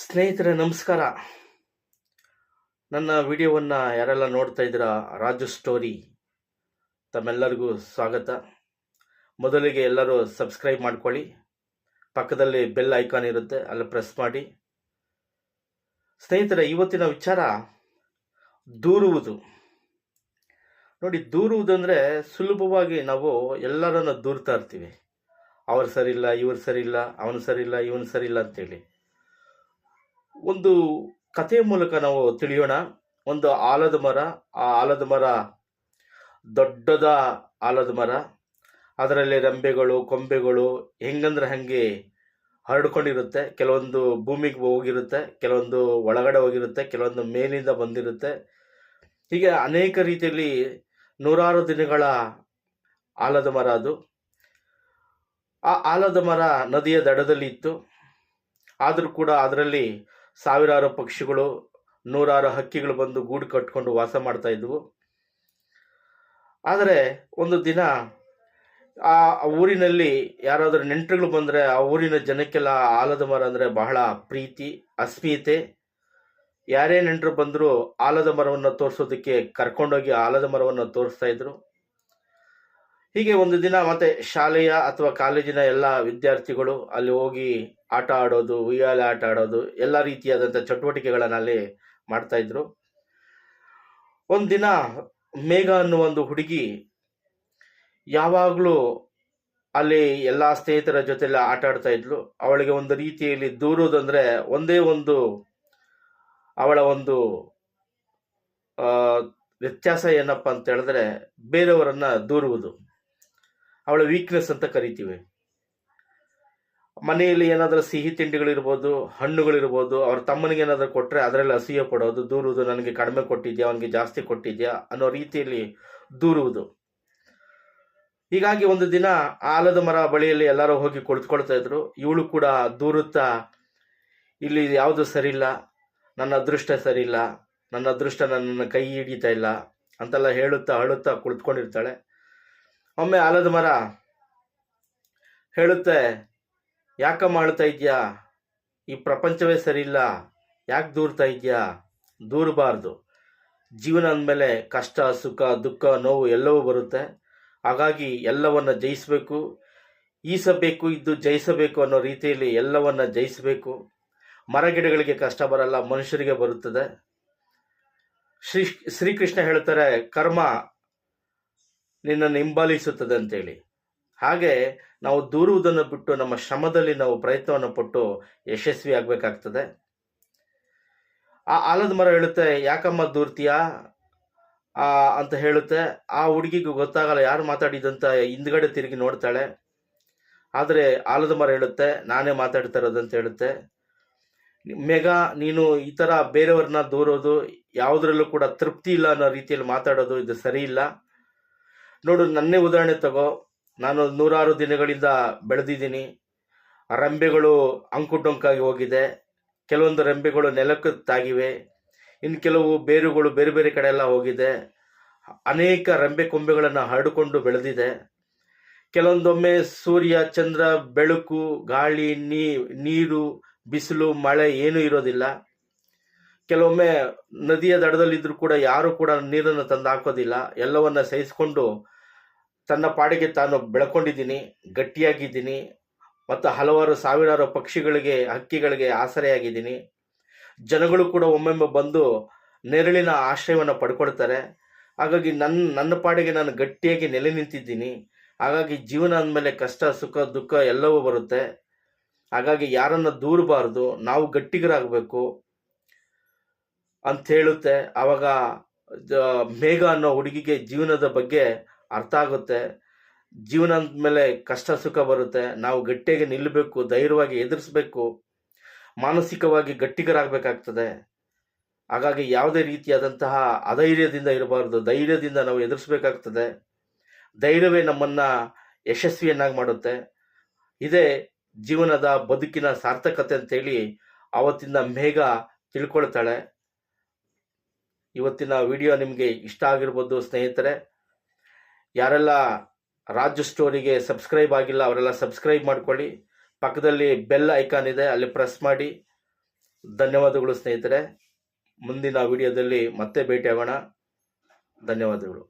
ಸ್ನೇಹಿತರೆ, ನಮಸ್ಕಾರ. ನನ್ನ ವಿಡಿಯೋವನ್ನು ಯಾರೆಲ್ಲ ನೋಡ್ತಾ ಇದ್ದೀರಾ, ರಾಜು ಸ್ಟೋರಿ. ತಮ್ಮೆಲ್ಲರಿಗೂ ಸ್ವಾಗತ. ಮೊದಲಿಗೆ ಎಲ್ಲರೂ ಸಬ್ಸ್ಕ್ರೈಬ್ ಮಾಡ್ಕೊಳ್ಳಿ. ಪಕ್ಕದಲ್ಲಿ ಬೆಲ್ ಐಕಾನ್ ಇರುತ್ತೆ, ಅಲ್ಲಿ ಪ್ರೆಸ್ ಮಾಡಿ. ಸ್ನೇಹಿತರೆ, ಇವತ್ತಿನ ವಿಚಾರ ದೂರುವುದು. ನೋಡಿ, ದೂರುವುದು ಅಂದರೆ ಸುಲಭವಾಗಿ ನಾವು ಎಲ್ಲರನ್ನು ದೂರ್ತಾ ಇರ್ತೀವಿ. ಅವ್ರು ಸರಿಯಿಲ್ಲ, ಇವ್ರು ಸರಿಯಿಲ್ಲ, ಅವನು ಸರಿಯಿಲ್ಲ, ಇವನು ಸರಿಯಿಲ್ಲ ಅಂತೇಳಿ. ಒಂದು ಕಥೆಯ ಮೂಲಕ ನಾವು ತಿಳಿಯೋಣ. ಒಂದು ಆಲದ ಮರ, ಆ ಆಲದ ಮರ ದೊಡ್ಡದ ಆಲದ ಮರ. ಅದರಲ್ಲಿ ರೆಂಬೆಗಳು, ಕೊಂಬೆಗಳು ಹೆಂಗಂದ್ರೆ ಹಾಗೆ ಹರಡ್ಕೊಂಡಿರುತ್ತೆ. ಕೆಲವೊಂದು ಭೂಮಿಗೆ ಹೋಗಿರುತ್ತೆ, ಕೆಲವೊಂದು ಒಳಗಡೆ ಹೋಗಿರುತ್ತೆ, ಕೆಲವೊಂದು ಮೇಲಿಂದ ಬಂದಿರುತ್ತೆ. ಹೀಗೆ ಅನೇಕ ರೀತಿಯಲ್ಲಿ ನೂರಾರು ದಿನಗಳ ಆಲದ ಮರ ಅದು. ಆ ಆಲದ ಮರ ನದಿಯ ದಡದಲ್ಲಿ ಇತ್ತು ಆದರೂ ಕೂಡ ಅದರಲ್ಲಿ ಸಾವಿರಾರು ಪಕ್ಷಿಗಳು, ನೂರಾರು ಹಕ್ಕಿಗಳು ಬಂದು ಗೂಡು ಕಟ್ಕೊಂಡು ವಾಸ ಮಾಡ್ತಾ ಇದ್ವು. ಆದರೆ ಒಂದು ದಿನ ಆ ಊರಿನಲ್ಲಿ ಯಾರಾದರೂ ನೆಂಟರುಗಳು ಬಂದರೆ ಆ ಊರಿನ ಜನಕ್ಕೆಲ್ಲ ಆಲದ ಮರ ಅಂದರೆ ಬಹಳ ಪ್ರೀತಿ, ಅಸ್ಮಿತೆ. ಯಾರೇ ನೆಂಟರು ಬಂದರೂ ಆಲದ ಮರವನ್ನು ತೋರಿಸೋದಕ್ಕೆ ಕರ್ಕೊಂಡೋಗಿ ಆಲದ ಮರವನ್ನು ತೋರಿಸ್ತಾ ಇದ್ರು. ಹೀಗೆ ಒಂದು ದಿನ ಮತ್ತೆ ಶಾಲೆಯ ಅಥವಾ ಕಾಲೇಜಿನ ಎಲ್ಲ ವಿದ್ಯಾರ್ಥಿಗಳು ಅಲ್ಲಿ ಹೋಗಿ ಆಟ ಆಡೋದು, ಉಯ್ಯಾಲೆ ಆಟ ಆಡೋದು, ಎಲ್ಲ ರೀತಿಯಾದಂಥ ಚಟುವಟಿಕೆಗಳನ್ನು ಅಲ್ಲಿ ಮಾಡ್ತಾ ಇದ್ರು. ಒಂದಿನ ಮೇಘ ಅನ್ನುವ ಒಂದು ಹುಡುಗಿ ಯಾವಾಗಲೂ ಅಲ್ಲಿ ಎಲ್ಲ ಸ್ನೇಹಿತರ ಜೊತೆಲ್ಲ ಆಟ ಆಡ್ತಾ ಇದ್ಲು. ಅವಳಿಗೆ ಒಂದು ರೀತಿಯಲ್ಲಿ ದೂರುವುದಂದ್ರೆ ಒಂದೇ ಒಂದು, ಅವಳ ಒಂದು ವ್ಯತ್ಯಾಸ ಏನಪ್ಪ ಅಂತ ಹೇಳಿದ್ರೆ ಬೇರೆಯವರನ್ನ ದೂರುವುದು. ಅವಳ ವೀಕ್ನೆಸ್ ಅಂತ ಕರಿತೀವಿ. ಮನೆಯಲ್ಲಿ ಏನಾದರೂ ಸಿಹಿ ತಿಂಡಿಗಳಿರ್ಬೋದು, ಹಣ್ಣುಗಳಿರ್ಬೋದು, ಅವ್ರ ತಮ್ಮನಿಗೆ ಏನಾದರೂ ಕೊಟ್ಟರೆ ಅದರಲ್ಲಿ ಅಸೂಯೆ ಪಡೋದು, ದೂರುವುದು, ನನಗೆ ಕಡಿಮೆ ಕೊಟ್ಟಿದ್ಯಾ, ಅವನಿಗೆ ಜಾಸ್ತಿ ಕೊಟ್ಟಿದ್ಯಾ ಅನ್ನೋ ರೀತಿಯಲ್ಲಿ ದೂರುವುದು. ಹೀಗಾಗಿ ಒಂದು ದಿನ ಆಲದ ಮರ ಬಳಿಯಲ್ಲಿ ಎಲ್ಲರೂ ಹೋಗಿ ಕುಳಿತುಕೊಳ್ತಾ ಇದ್ರು. ಇವಳು ಕೂಡ ದೂರುತ್ತಾ, ಇಲ್ಲಿ ಯಾವುದು ಸರಿಯಿಲ್ಲ, ನನ್ನ ಅದೃಷ್ಟ ಸರಿಯಿಲ್ಲ, ನನ್ನ ಅದೃಷ್ಟ ನನ್ನನ್ನು ಕೈ ಹಿಡಿತಾ ಇಲ್ಲ ಅಂತೆಲ್ಲ ಹೇಳುತ್ತಾ, ಅಳುತ್ತಾ ಕುಳಿತುಕೊಂಡಿರ್ತಾಳೆ. ಒಮ್ಮೆ ಆಲದ ಮರ ಹೇಳುತ್ತೆ, ಯಾಕೆ ಮಾಡ್ತಾ ಇದೆಯಾ? ಈ ಪ್ರಪಂಚವೇ ಸರಿಯಿಲ್ಲ. ಯಾಕೆ ದೂರ್ತಾ ಇದೆಯಾ? ದೂರಬಾರ್ದು. ಜೀವನ ಅಂದಮೇಲೆ ಕಷ್ಟ, ಸುಖ, ದುಃಖ, ನೋವು ಎಲ್ಲವೂ ಬರುತ್ತೆ. ಹಾಗಾಗಿ ಎಲ್ಲವನ್ನ ಜಯಿಸಬೇಕು. ಈಸಬೇಕು ಇದ್ದು ಜಯಿಸಬೇಕು ಅನ್ನೋ ರೀತಿಯಲ್ಲಿ ಎಲ್ಲವನ್ನ ಜಯಿಸಬೇಕು. ಮರಗಿಡಗಳಿಗೆ ಕಷ್ಟ ಬರಲ್ಲ, ಮನುಷ್ಯರಿಗೆ ಬರುತ್ತದೆ. ಶ್ರೀ ಶ್ರೀಕೃಷ್ಣ ಹೇಳ್ತಾರೆ, ಕರ್ಮ ನಿನ್ನನ್ನು ಹಿಂಬಾಲಿಸುತ್ತದೆ ಅಂತೇಳಿ. ಹಾಗೆ ನಾವು ದೂರುವುದನ್ನು ಬಿಟ್ಟು ನಮ್ಮ ಶ್ರಮದಲ್ಲಿ ನಾವು ಪ್ರಯತ್ನವನ್ನು ಪಟ್ಟು ಯಶಸ್ವಿ ಆಗಬೇಕಾಗ್ತದೆ. ಆ ಆಲದ ಮರ ಹೇಳುತ್ತೆ, ಯಾಕಮ್ಮ ದೂರ್ತೀಯಾ? ಅಂತ ಹೇಳುತ್ತೆ. ಆ ಹುಡುಗಿಗೂ ಗೊತ್ತಾಗಲ್ಲ ಯಾರು ಮಾತಾಡಿದಂತ ಹಿಂದ್ಗಡೆ ತಿರುಗಿ ನೋಡ್ತಾಳೆ. ಆದರೆ ಆಲದ ಮರ ಹೇಳುತ್ತೆ, ನಾನೇ ಮಾತಾಡ್ತಾ ಇರೋದಂತ ಹೇಳುತ್ತೆ. ಮೇಘ, ನೀನು ಈ ಥರ ಬೇರೆಯವ್ರನ್ನ ದೂರೋದು, ಯಾವುದರಲ್ಲೂ ಕೂಡ ತೃಪ್ತಿ ಇಲ್ಲ ಅನ್ನೋ ರೀತಿಯಲ್ಲಿ ಮಾತಾಡೋದು ಇದು ಸರಿ ಇಲ್ಲ. ನೋಡು, ನನ್ನೇ ಉದಾಹರಣೆ ತಗೋ. ನಾನು ನೂರಾರು ದಿನಗಳಿಂದ ಬೆಳೆದಿದ್ದೀನಿ. ರೆಂಬೆಗಳು ಅಂಕುಡೊಂಕಾಗಿ ಹೋಗಿದೆ. ಕೆಲವೊಂದು ರೆಂಬೆಗಳು ನೆಲಕ್ಕೆ ತಾಗಿವೆ. ಇನ್ನು ಕೆಲವು ಬೇರುಗಳು ಬೇರೆ ಬೇರೆ ಕಡೆ ಎಲ್ಲ ಹೋಗಿದೆ. ಅನೇಕ ರೆಂಬೆ ಕೊಂಬೆಗಳನ್ನು ಹರಡಿಕೊಂಡು ಬೆಳೆದಿದೆ. ಕೆಲವೊಂದೊಮ್ಮೆ ಸೂರ್ಯ, ಚಂದ್ರ, ಬೆಳಕು, ಗಾಳಿ ನೀರು, ಬಿಸಿಲು, ಮಳೆ ಏನೂ ಇರೋದಿಲ್ಲ. ಕೆಲವೊಮ್ಮೆ ನದಿಯ ದಡದಲ್ಲಿದ್ದರೂ ಕೂಡ ಯಾರು ಕೂಡ ನೀರನ್ನು ತಂದು ಹಾಕೋದಿಲ್ಲ. ಎಲ್ಲವನ್ನ ಸಹಿಸಿಕೊಂಡು ತನ್ನ ಪಾಡಿಗೆ ತಾನು ಬೆಳ್ಕೊಂಡಿದ್ದೀನಿ, ಗಟ್ಟಿಯಾಗಿದ್ದೀನಿ ಮತ್ತು ಹಲವಾರು ಸಾವಿರಾರು ಪಕ್ಷಿಗಳಿಗೆ, ಹಕ್ಕಿಗಳಿಗೆ ಆಸರೆಯಾಗಿದ್ದೀನಿ. ಜನಗಳು ಕೂಡ ಒಮ್ಮೊಮ್ಮೆ ಬಂದು ನೆರಳಿನ ಆಶ್ರಯವನ್ನು ಪಡ್ಕೊಳ್ತಾರೆ. ಹಾಗಾಗಿ ನನ್ನ ನನ್ನ ಪಾಡಿಗೆ ನಾನು ಗಟ್ಟಿಯಾಗಿ ನೆಲೆ ನಿಂತಿದ್ದೀನಿ. ಹಾಗಾಗಿ ಜೀವನ ಅಂದಮೇಲೆ ಕಷ್ಟ, ಸುಖ, ದುಃಖ ಎಲ್ಲವೂ ಬರುತ್ತೆ. ಹಾಗಾಗಿ ಯಾರನ್ನ ದೂರಬಾರ್ದು, ನಾವು ಗಟ್ಟಿಗರಾಗಬೇಕು. ಅಂತ ಹೇಳುತ್ತೆ. ಆವಾಗ ಮೇಘ ಅನ್ನೋ ಹುಡುಗಿಗೆ ಜೀವನದ ಬಗ್ಗೆ ಅರ್ಥ ಆಗುತ್ತೆ. ಜೀವನ ಮೇಲೆ ಕಷ್ಟ, ಸುಖ ಬರುತ್ತೆ. ನಾವು ಗಟ್ಟಿಯಾಗಿ ನಿಲ್ಲಬೇಕು, ಧೈರ್ಯವಾಗಿ ಎದುರಿಸ್ಬೇಕು. ಮಾನಸಿಕವಾಗಿ ಗಟ್ಟಿಗರಾಗಬೇಕಾಗ್ತದೆ. ಹಾಗಾಗಿ ಯಾವುದೇ ರೀತಿಯಾದಂತಹ ಅಧೈರ್ಯದಿಂದ ಇರಬಾರ್ದು. ಧೈರ್ಯದಿಂದ ನಾವು ಎದುರಿಸ್ಬೇಕಾಗ್ತದೆ. ಧೈರ್ಯವೇ ನಮ್ಮನ್ನ ಯಶಸ್ವಿಯನ್ನಾಗಿ ಮಾಡುತ್ತೆ. ಇದೇ ಜೀವನದ ಬದುಕಿನ ಸಾರ್ಥಕತೆ ಅಂತೇಳಿ ಆವತ್ತಿಂದ ಮೇಘ ತಿಳ್ಕೊಳ್ತಾಳೆ. ಇವತ್ತಿನ ವಿಡಿಯೋ ನಿಮಗೆ ಇಷ್ಟ ಆಗಿರ್ಬೋದು, ಸ್ನೇಹಿತರೆ. ಯಾರೆಲ್ಲ ರಾಜು ಸ್ಟೋರಿಗೆ ಸಬ್ಸ್ಕ್ರೈಬ್ ಆಗಿಲ್ಲ, ಅವರೆಲ್ಲ ಸಬ್ಸ್ಕ್ರೈಬ್ ಮಾಡ್ಕೊಳ್ಳಿ. ಪಕ್ಕದಲ್ಲಿ ಬೆಲ್ ಐಕಾನ್ ಇದೆ, ಅಲ್ಲಿ ಪ್ರೆಸ್ ಮಾಡಿ. ಧನ್ಯವಾದಗಳು, ಸ್ನೇಹಿತರೆ. ಮುಂದಿನ ವಿಡಿಯೋದಲ್ಲಿ ಮತ್ತೆ ಭೇಟಿಯಾಗೋಣ. ಧನ್ಯವಾದಗಳು.